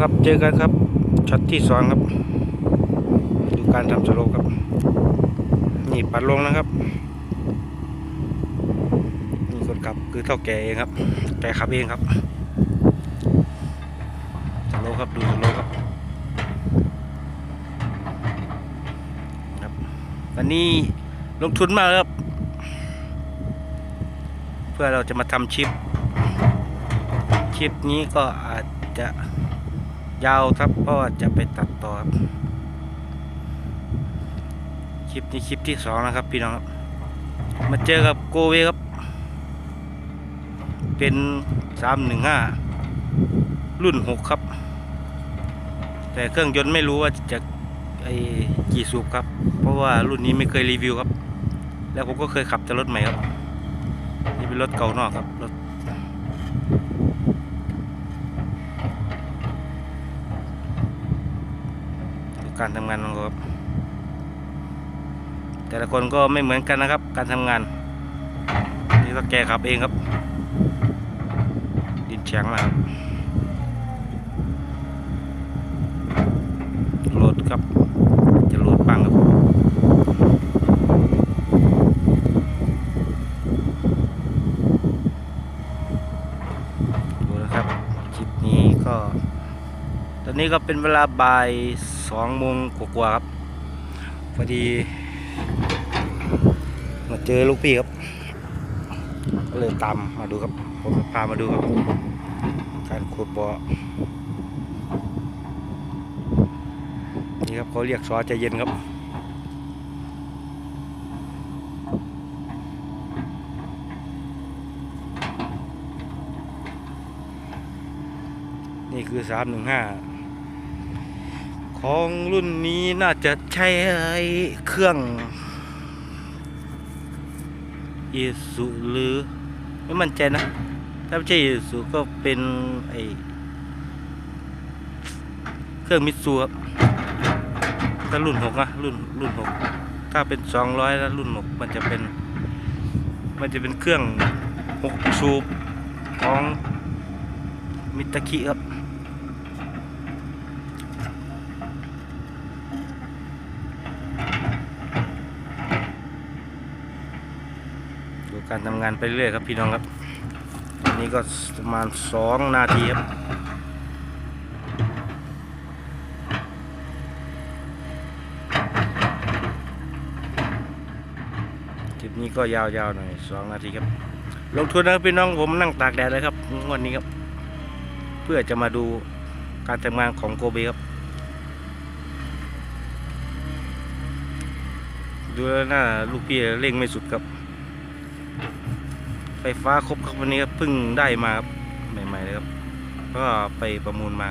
ครับเจอกันครับช็อตที่สองครับ ดูการทำสโลครับ นี่ปัดลงนะครับนี่คนขับคือเท่าแก่เองครับ แกขับเองครับสโลครับดูสโลครับครับวันนี้ลงทุนมากครับ เพื่อเราจะมาทำชิป คลิปนี้ก็อาจจะ ยาวครับเพราะว่าจะไปตัดต่อครับคลิปนี้คลิปที่สองนะครับพี่น้องครับมาเจอกับโกเวครับ เป็นสามหนึ่งห้ารุ่นหกครับ แต่เครื่องยนต์ไม่รู้ว่าจะไอกี่สูบครับ เพราะว่ารุ่นนี้ไม่เคยรีวิวครับ แล้วผมก็เคยขับแต่รถใหม่ครับ นี่เป็นรถเก่านอกครับรถ การทำงานของเขาครับแต่ละคนก็ไม่เหมือนกันนะครับ การทำงานนี่ก็แกขับเองครับ ดินแข็งมากครับโหลดครับ จะโหลดปังครับดูนะครับคลิปนี้ก็ ตอนนี้ก็เป็นเวลาบ่าย องโมงกว่าๆครับ พอดี มาเจอลูกพี่ครับ ก็เลยตามมาดูครับ ผมพามาดูครับ การขุดบ่อ นี่ครับเขาเรียกซอใจเย็นครับนี่คือสามหนึ่งห้า ของรุ่นนี้น่าจะใช้เครื่องอีสุหรือไม่มั่นใจนะ ถ้าไม่ใช่อีสุก็เป็นไอเครื่องมิตซูครับถ้ารุ่นหกนะรุ่นรุ่นหกถ้าเป็นสองร้อยแล้วรุ่นหกมันจะเป็น มันจะเป็นเครื่องหกสูบของมิตาคิครับ ดู การทำงานไปเรื่อยครับพี่น้องครับอันนี้ก็ประมาณสองนาทีครับคลิปนี้ก็ยาวๆหน่อยสองนาทีครับ ลงทุนนะครับพี่น้องผมนั่งตากแดดเลยครับวันนี้ครับ เพื่อจะมาดูการทำงานของโกเบครับดูแล้วหน้าลูกพี่เร่งไม่สุดครับ ไฟฟ้าครบครับวันนี้ครับเพิ่งได้มาครับใหม่ๆเลยครับ ก็ไปประมูลมา